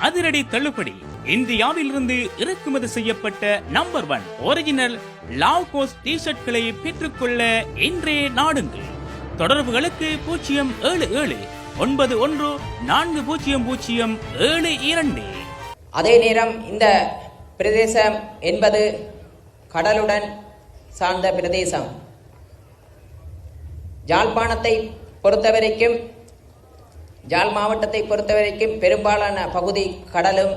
அதிரடி தள்ளுபடி. இந்தியாவில் இருந்து இறக்குமதி செய்யப்பட்ட நம்பர் ஒன் ஒரிஜினல் லாவ்கோஸ் டி ஷர்ட்களை பெற்றுக்கொள்ள இன்றே நாடுங்கள். தொடர்புகளுக்கு பூஜ்ஜியம் ஏழு ஏழு ஒன்பது ஒன்று நான்கு பூஜ்ஜியம் பூஜ்ஜியம் ஏழு இரண்டு. அதே நேரம் இந்த பிரதேசம் என்பது கடலுடன் சார்ந்த பிரதேசம். யாழ்ப்பாணத்தை பொறுத்தவரைக்கும் ஜால் மாவட்டத்தை பொறுத்தவரைக்கும் பெரும்பாலான பகுதி கடலும்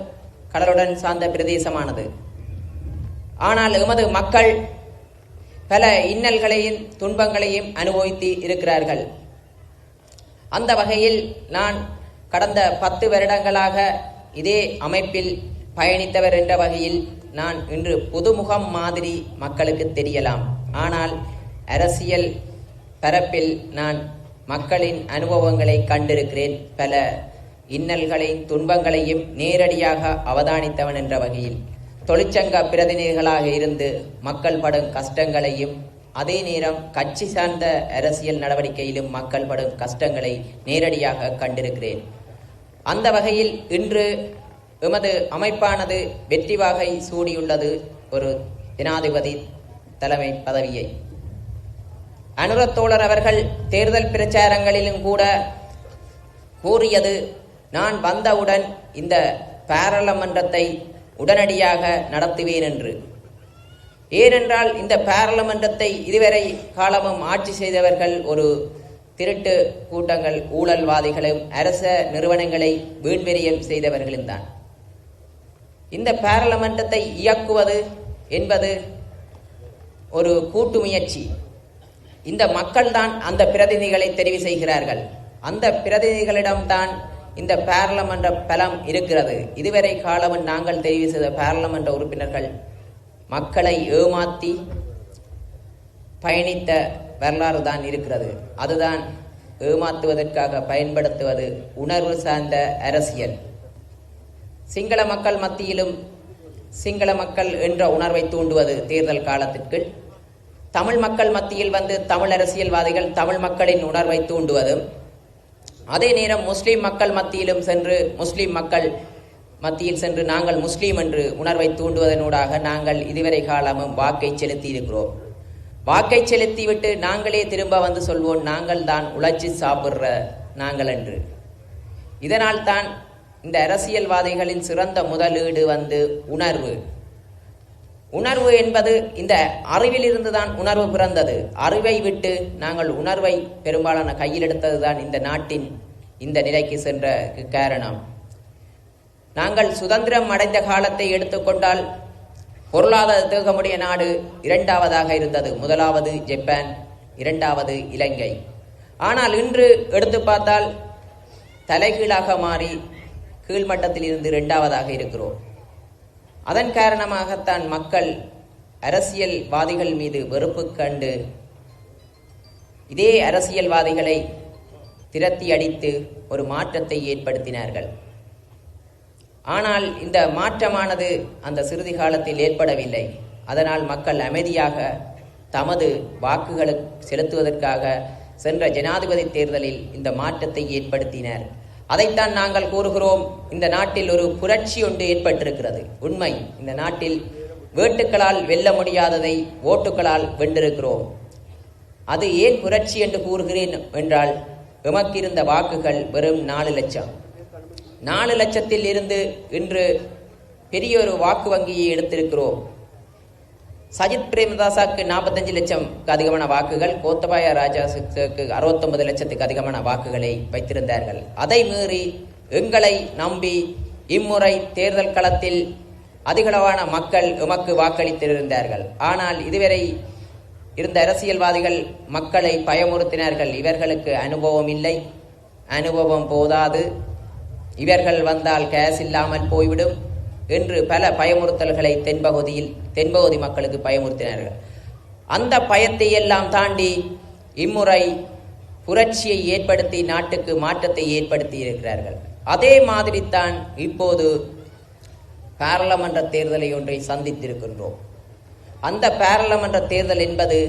கடலுடன் சார்ந்த பிரதேசமானது. ஆனால் எமது மக்கள் பல இன்னல்களையும் துன்பங்களையும் அனுபவித்து இருக்கிறார்கள். அந்த வகையில் நான் கடந்த பத்து வருடங்களாக இதே அமைப்பில் பயணித்தவர் என்ற வகையில் நான் இன்று புதுமுகம் மாதிரி மக்களுக்கு தெரியலாம். ஆனால் அரசியல் பரப்பில் நான் மக்களின் அனுபவங்களை கண்டிருக்கிறேன். பல இன்னல்களையும் துன்பங்களையும் நேரடியாக அவதானித்தவன் என்ற வகையில். தொழிற்சங்க பிரதிநிதிகளாக இருந்து மக்கள் படும் கஷ்டங்களையும் அதே நேரம் கட்சி சார்ந்த அரசியல் நடவடிக்கையிலும் மக்கள் படும் கஷ்டங்களை நேரடியாக கண்டிருக்கிறேன். அந்த வகையில் இன்று எமது அமைப்பானது வெற்றி வாகை சூடியுள்ளது. ஒரு ஜனாதிபதி தலைமை பதவியை. அனுரத்தோழர் அவர்கள் தேர்தல் பிரச்சாரங்களிலும் கூட கூறியது நான் வந்தவுடன் இந்த பாராளுமன்றத்தை உடனடியாக நடத்துவேன் என்று. ஏனென்றால் இந்த பாராளுமன்றத்தை இதுவரை காலமும் ஆட்சி செய்தவர்கள் ஒரு திருட்டு கூட்டங்கள் ஊழல்வாதிகளும் அரச நிறுவனங்களை வீண்வெறியம் செய்தவர்களும் தான். இந்த பாராளுமன்றத்தை இயக்குவது என்பது ஒரு கூட்டு முயற்சி. இந்த மக்கள்தான் அந்த பிரதிநிதிகளை தெரிவு செய்கிறார்கள். அந்த பிரதிநிதிகளிடம்தான் இந்த பாராளுமன்ற பலம் இருக்கிறது. இதுவரை காலமும் நாங்கள் தெரிவு செய்த பாராளுமன்ற உறுப்பினர்கள் மக்களை ஏமாத்தி பயணித்த வரலாறு தான் இருக்கிறது. அதுதான் ஏமாத்துவதற்காக பயன்படுத்துவது உணர்வு சார்ந்த அரசியல். சிங்கள மக்கள் மத்தியிலும் சிங்கள மக்கள் என்ற உணர்வை தூண்டுவது தேர்தல் காலத்திற்குள் தமிழ் மக்கள் மத்தியில் வந்து தமிழ் அரசியல்வாதிகள் தமிழ் மக்களின் உணர்வை தூண்டுவதும் அதே நேரம் முஸ்லீம் மக்கள் மத்தியிலும் சென்று முஸ்லீம் மக்கள் மத்தியில் சென்று நாங்கள் முஸ்லீம் என்று உணர்வை தூண்டுவதனூடாக நாங்கள் இதுவரை காலமும் வாக்கை செலுத்தி இருக்கிறோம் வாக்கை செலுத்திவிட்டு நாங்களே திரும்ப வந்து சொல்வோம் நாங்கள் தான் உழைச்சி சாப்பிட்ற நாங்கள் என்று. இதனால் தான் இந்த அரசியல்வாதிகளின் சிறந்த முதலீடு வந்து உணர்வு. உணர்வு என்பது இந்த அறிவிலிருந்து தான் உணர்வு பிறந்தது. அறிவை விட்டு நாங்கள் உணர்வை பெரும்பாலான கையில் எடுத்தது தான் இந்த நாட்டின் இந்த நிலைக்கு சென்ற காரணம். நாங்கள் சுதந்திரம் அடைந்த காலத்தை எடுத்துக்கொண்டால் பொருளாதார தேகமுடைய நாடு இரண்டாவதாக இருந்தது. முதலாவது ஜப்பான் இரண்டாவது இலங்கை. ஆனால் இன்று எடுத்து பார்த்தால் தலைகீழாக மாறி கீழ்மட்டத்தில் இருந்து இரண்டாவதாக இருக்கிறோம். அதன் காரணமாகத்தான் மக்கள் அரசியல்வாதிகள் மீது வெறுப்பு கண்டு இதே அரசியல்வாதிகளை திரத்தி அடித்து ஒரு மாற்றத்தை ஏற்படுத்தினார்கள். ஆனால் இந்த மாற்றமானது அந்த சிறிது காலத்தில் ஏற்படவில்லை. அதனால் மக்கள் அமைதியாக தமது வாக்குகளை செலுத்துவதற்காக சென்ற ஜனாதிபதி தேர்தலில் இந்த மாற்றத்தை ஏற்படுத்தினர். அதைத்தான் நாங்கள் கூறுகிறோம். இந்த நாட்டில் ஒரு புரட்சி ஒன்று ஏற்பட்டிருக்கிறது. உண்மை இந்த நாட்டில் வேட்டுக்களால் வெல்ல முடியாததை ஓட்டுக்களால் வென்றிருக்கிறோம். அது ஏன் புரட்சி என்று கூறுகிறேன் என்றால் எமக்கிருந்த வாக்குகள் வெறும் நாலு லட்சம். நாலு லட்சத்தில் இருந்து இன்று பெரிய ஒரு வாக்கு வங்கியை எடுத்திருக்கிறோம். சஜித் பிரேமதாசாக்கு நாற்பத்தஞ்சு லட்சம் அதிகமான வாக்குகள் கோத்தபாய ராஜாசுக்கு அறுபத்தொன்பது லட்சத்துக்கு அதிகமான வாக்குகளை வைத்திருந்தார்கள். அதை மீறி எங்களை நம்பி இம்முறை தேர்தல் களத்தில் அதிகளவான மக்கள் எமக்கு வாக்களித்திருந்தார்கள். ஆனால் இதுவரை இருந்த அரசியல்வாதிகள் மக்களை பயமுறுத்தினார்கள். இவர்களுக்கு அனுபவம் இல்லை. அனுபவம் போதாது. இவர்கள் வந்தால் கேஸ் இல்லாமல் போய்விடும். என்று பல பயமுறுத்தல்களை தென்பகுதியில் தென்பகுதி மக்களுக்கு பயமுறுத்தினார்கள். அந்த பயத்தை எல்லாம் தாண்டி இம்முறை புரட்சியை ஏற்படுத்தி நாட்டுக்கு மாற்றத்தை ஏற்படுத்தி இருக்கிறார்கள். அதே மாதிரி தான் இப்போது பாராளுமன்ற தேர்தலை ஒன்றை சந்தித்திருக்கின்றோம். அந்த பாராளுமன்ற தேர்தல் என்பது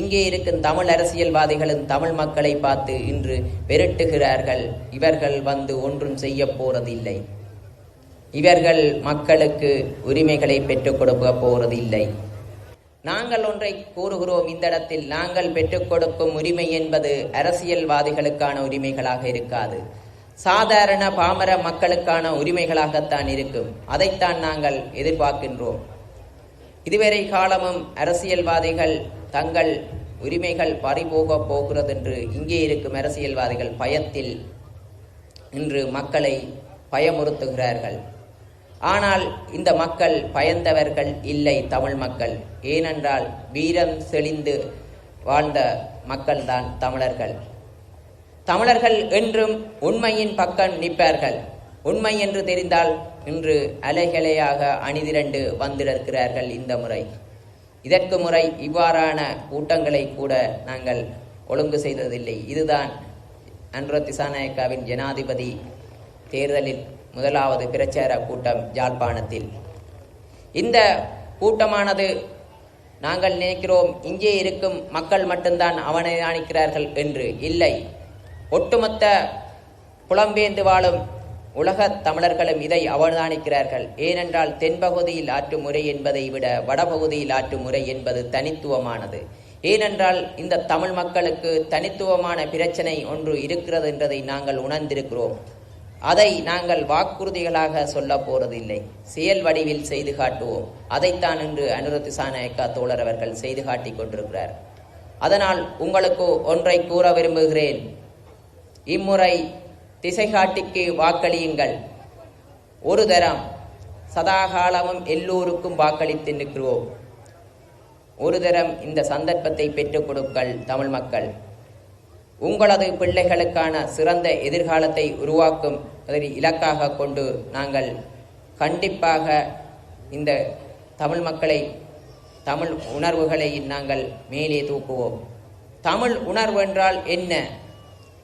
இங்கே இருக்கும் தமிழ் அரசியல்வாதிகளும் தமிழ் மக்களை பார்த்து இன்று விரட்டுகிறார்கள் இவர்கள் வந்து ஒன்றும் செய்ய போறதில்லை. இவர்கள் மக்களுக்கு உரிமைகளை பெற்றுக் கொடுக்க போவதில்லை. நாங்கள் ஒன்றை கூறுகிறோம் இந்த இடத்தில் நாங்கள் பெற்றுக் கொடுக்கும் உரிமை என்பது அரசியல்வாதிகளுக்கான உரிமைகளாக இருக்காது. சாதாரண பாமர மக்களுக்கான உரிமைகளாகத்தான் இருக்கும். அதைத்தான் நாங்கள் எதிர்பார்க்கின்றோம். இதுவரை காலமும் அரசியல்வாதிகள் தங்கள் உரிமைகள் பறிபோக போகிறது என்று இங்கே இருக்கும் அரசியல்வாதிகள் பயத்தில் இன்று மக்களை பயமுறுத்துகிறார்கள். ஆனால் இந்த மக்கள் பயந்தவர்கள் இல்லை தமிழ் மக்கள். ஏனென்றால் வீரம் செழிந்து வாழ்ந்த மக்கள்தான் தமிழர்கள். தமிழர்கள் என்றும் உண்மையின் பக்கம் நிற்பார்கள். உண்மை என்று தெரிந்தால் இன்று அலைகளையாக அணிதிரண்டு வந்திருக்கிறார்கள் இந்த முறை. இதற்கு முறை இவ்வாறான கூட்டங்களை கூட நாங்கள் ஒழுங்கு செய்ததில்லை. இதுதான் அன்ரோ திசாநாயக்காவின் ஜனாதிபதி தேர்தலில் முதலாவது பிரச்சார கூட்டம் யாழ்ப்பாணத்தில். இந்த கூட்டமானது நாங்கள் நினைக்கிறோம் இங்கே இருக்கும் மக்கள் மட்டும்தான் அவனை அணிக்கிறார்கள் என்று இல்லை. ஒட்டுமொத்த புலம்பெயர்ந்து வாழும் உலகத் தமிழர்களும் இதை அவதானிக்கிறார்கள் ஏனென்றால் தென்பகுதியில் ஆற்றும் முறை என்பதை விட வடபகுதியில் ஆற்றும் முறை என்பது தனித்துவமானது. ஏனென்றால் இந்த தமிழ் மக்களுக்கு தனித்துவமான பிரச்சனை ஒன்று இருக்கிறது என்றதை நாங்கள் உணர்ந்திருக்கிறோம். அதை நாங்கள் வாக்குறுதிகளாக சொல்ல போறதில்லை. செயல் வடிவில் செய்து காட்டுவோம். அதைத்தான் இன்று அனுரத் சாநாயக்கா தோழர் அவர்கள் செய்து காட்டிக் கொண்டிருக்கிறார். அதனால் உங்களுக்கு ஒன்றை கூற விரும்புகிறேன். இம்முறை திசைகாட்டிக்கு வாக்களியுங்கள். ஒரு தரம். சதாகாலமும் எல்லோருக்கும் வாக்களித்து நிற்கிறோம். ஒரு தரம் இந்த சந்தர்ப்பத்தை பெற்றுக் கொடுங்கள் தமிழ் மக்கள். உங்களது பிள்ளைகளுக்கான சிறந்த எதிர்காலத்தை உருவாக்கும் அதை இலக்காக கொண்டு நாங்கள் கண்டிப்பாக இந்த தமிழ் மக்களை தமிழ் உணர்வுகளை நாங்கள் மேலே தூக்குவோம். தமிழ் உணர்வு என்றால் என்ன?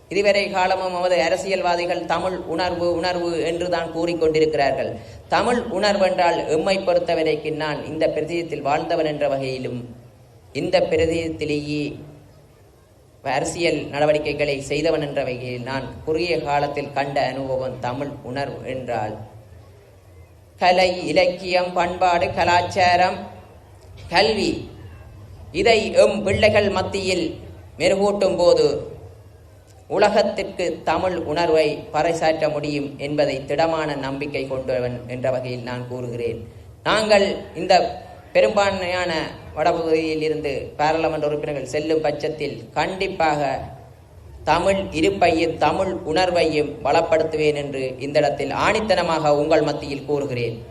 இதுவரை காலமும் நமது அரசியல்வாதிகள் தமிழ் உணர்வு உணர்வு என்று தான் கூறிக்கொண்டிருக்கிறார்கள். தமிழ் உணர்வு என்றால் எம்மை பொறுத்தவரைக்கு நான் இந்த பிரதேசத்தில் வாழ்ந்தவன் என்ற வகையிலும் இந்த பிரதேசத்திலேயே அரசியல் நடவடிக்கைகளை செய்தவன் என்ற வகையில் நான் குறுகிய காலத்தில் கண்ட அனுபவம் தமிழ் உணர்வு என்றால். கலை இலக்கியம் பண்பாடு கலாச்சாரம் கல்வி இதை எம் பிள்ளைகள் மத்தியில் மெருகூட்டும் போது உலகத்திற்கு தமிழ் உணர்வை பறைசாற்ற முடியும் என்பதை திடமான நம்பிக்கை கொண்டவன் என்ற வகையில் நான் கூறுகிறேன். நாங்கள் இந்த பெரும்பான்மையான வடபகுதியில் இருந்து பாராளுமன்ற உறுப்பினர்கள் செல்லும் பட்சத்தில் கண்டிப்பாக தமிழ் இருப்பையும் தமிழ் உணர்வையும் பலப்படுத்துவேன் என்று இந்த இடத்தில் ஆணித்தனமாக உங்கள் மத்தியில் கூறுகிறேன்.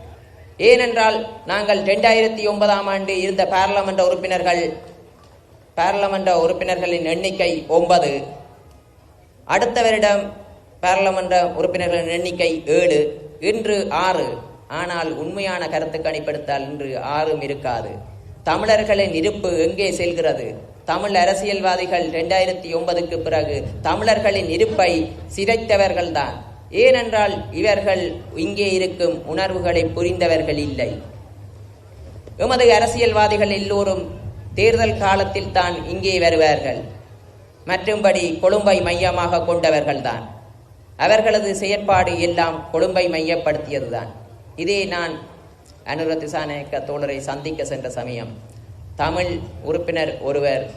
ஏனென்றால் நாங்கள் ரெண்டாயிரத்தி ஒன்பதாம் ஆண்டு இருந்த பாராளுமன்ற உறுப்பினர்கள் பாராளுமன்ற உறுப்பினர்களின் எண்ணிக்கை ஒன்பது. அடுத்த வருடம் பாராளுமன்ற உறுப்பினர்களின் எண்ணிக்கை ஏழு. இன்று ஆறு. ஆனால் உண்மையான கருத்து கணிப்படுத்தால் இன்று ஆறும் இருக்காது. தமிழர்களின் இருப்பு எங்கே செல்கிறது? தமிழ் அரசியல்வாதிகள் இரண்டாயிரத்தி ஒன்பதுக்கு பிறகு தமிழர்களின் இருப்பை சிதைத்தவர்கள்தான். ஏனென்றால் இவர்கள் இங்கே இருக்கும் உணர்வுகளை புரிந்தவர்கள் இல்லை. எமது அரசியல்வாதிகள் எல்லோரும் தேர்தல் காலத்தில் தான் இங்கே வருவார்கள். மற்றும்படி கொழும்பை மையமாக கொண்டவர்கள்தான். அவர்களது செயற்பாடு எல்லாம் கொழும்பை மையப்படுத்தியதுதான். இதே நான் அனுர திசாநாயக்க தோழரை சந்திக்க சென்ற சமயம் தமிழ் உறுப்பினர் ஒருவர்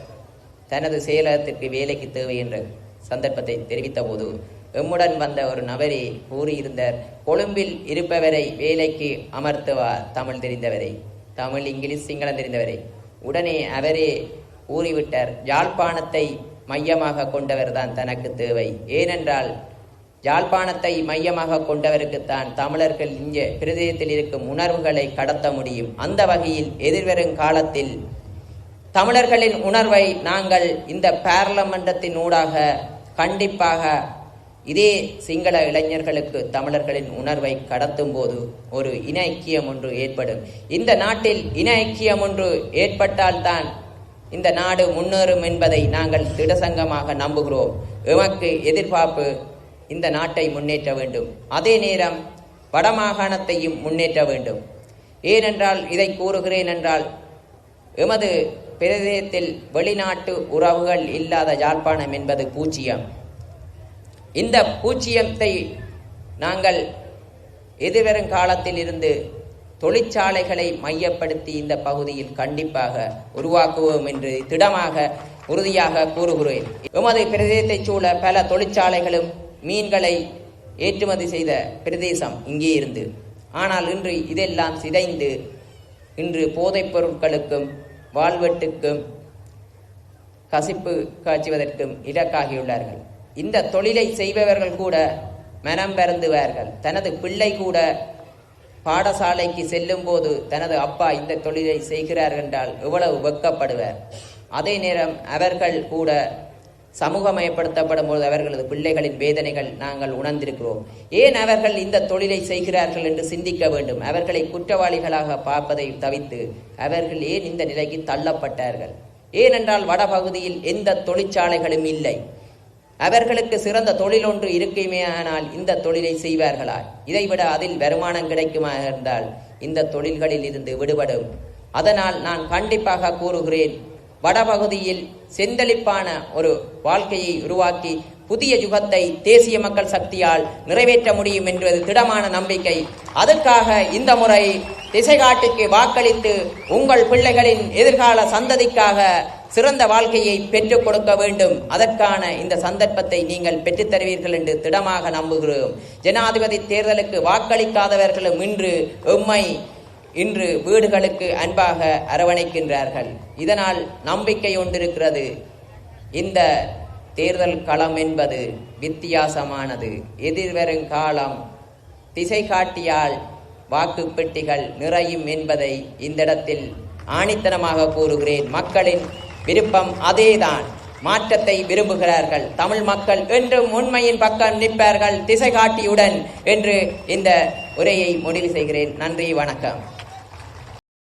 தனது செயலகத்திற்கு வேலைக்கு தேவை என்ற சந்தர்ப்பத்தை தெரிவித்த போது எம்முடன் வந்த ஒரு நபரே கூறியிருந்தார் கொழும்பில் இருப்பவரை வேலைக்கு அமர்த்துவார் தமிழ் தெரிந்தவரை தமிழ் இங்கிலீஷ் சிங்களம் தெரிந்தவரை. உடனே அவரே கூறிவிட்டார் யாழ்ப்பாணத்தை மையமாக கொண்டவர்தான் தனக்கு தேவை. ஏனென்றால் யாழ்ப்பாணத்தை மையமாக கொண்டவருக்குத்தான் தமிழர்கள் இங்கே பிரதேசத்தில் இருக்கும் உணர்வுகளை கடத்த முடியும். அந்த வகையில் எதிர்வரும் காலத்தில் தமிழர்களின் உணர்வை நாங்கள் இந்த பாராளுமன்றத்தின் ஊடாக கண்டிப்பாக இதே சிங்கள இளைஞர்களுக்கு தமிழர்களின் உணர்வை கடத்தும் போது ஒரு இன ஐக்கியம் ஒன்று ஏற்படும். இந்த நாட்டில் இன ஐக்கியம் ஒன்று ஏற்பட்டால்தான் இந்த நாடு முன்னேறும் என்பதை நாங்கள் திடசங்கமாக நம்புகிறோம். எமக்கு எதிர்பார்ப்பு இந்த நாட்டை முன்னேற்ற வேண்டும். அதே நேரம் வடமாகாணத்தையும் முன்னேற்ற வேண்டும். ஏனென்றால் இதை கூறுகிறேன் என்றால் எமது பிரதேசத்தில் வெளிநாட்டு உறவுகள் இல்லாத யாழ்ப்பாணம் என்பது பூச்சியம். இந்த பூச்சியத்தை நாங்கள் எதிர்வரும் காலத்தில் இருந்து தொழிற்சாலைகளை மையப்படுத்தி இந்த பகுதியில் கண்டிப்பாக உருவாக்குவோம் என்று திடமாக உறுதியாக கூறுகிறேன். எமது பிரதேசத்தைச் சூழ பல தொழிற்சாலைகளும் மீன்களை ஏற்றுமதி செய்த பிரதேசம் இங்கே இருந்து. ஆனால் இன்று இதெல்லாம் சிதைந்து இன்று போதைப் பொருட்களுக்கும் வாழ்வெட்டுக்கும் கசிப்பு காய்ச்சுவதற்கும் இலக்காகியுள்ளார்கள். இந்த தொழிலை செய்பவர்கள் கூட மனம் வருந்துவார்கள். தனது பிள்ளை கூட பாடசாலைக்கு செல்லும் போது தனது அப்பா இந்த தொழிலை செய்கிறார் என்றால் எவ்வளவு வெட்கப்படுவார் அதே நேரம் அவர்கள் கூட சமூகமயப்படுத்தப்படும் போது அவர்களது பிள்ளைகளின் வேதனைகள் நாங்கள் உணர்ந்திருக்கிறோம். ஏன் அவர்கள் இந்த தொழிலை செய்கிறார்கள் என்று சிந்திக்க வேண்டும்? அவர்களை குற்றவாளிகளாக பார்ப்பதை தவித்து அவர்கள் ஏன் இந்த நிலைக்கு தள்ளப்பட்டார்கள்? ஏனென்றால் வடபகுதியில் எந்த தொழிற்சாலைகளும் இல்லை. அவர்களுக்கு சிறந்த தொழில் ஒன்று இருக்குமேயானால் இந்த தொழிலை செய்வார்களா? இதைவிட அதில் வருமானம் கிடைக்குமா இருந்தால் இந்த தொழில்களில் இருந்து விடுபடும். அதனால் நான் கண்டிப்பாக கூறுகிறேன் வடபகுதியில் செந்தளிப்பான ஒரு வாழ்க்கையை உருவாக்கி புதிய யுகத்தை தேசிய மக்கள் சக்தியால் நிறைவேற்ற முடியும் என்பது திடமான நம்பிக்கை. அதற்காக இந்த முறை திசைகாட்டுக்கு வாக்களித்து உங்கள் பிள்ளைகளின் எதிர்கால சந்ததிக்காக சிறந்த வாழ்க்கையை பெற்றுக் கொடுக்க வேண்டும். அதற்கான இந்த சந்தர்ப்பத்தை நீங்கள் பெற்றுத் தருவீர்கள் என்று திடமாக நம்புகிறோம். ஜனாதிபதி தேர்தலுக்கு வாக்களிக்காதவர்களும் இன்று எம்மை இன்று வீடுகளுக்கு அன்பாக அரவணைக்கின்றார்கள். இதனால் நம்பிக்கை ஒன்றிருக்கிறது. இந்த தேர்தல் களம் என்பது வித்தியாசமானது. எதிர்வரும் காலம் திசை காட்டியால் வாக்கு பெட்டிகள் நிறையும் என்பதை இந்த இடத்தில் ஆணித்தனமாக கூறுகிறேன். மக்களின் விருப்பம் அதேதான். மாற்றத்தை விரும்புகிறார்கள். தமிழ் மக்கள் என்றும் உண்மையின் பக்கம் நிற்பார்கள். திசை காட்டியுடன் என்று இந்த உரையை முடிவு செய்கிறேன். நன்றி வணக்கம்.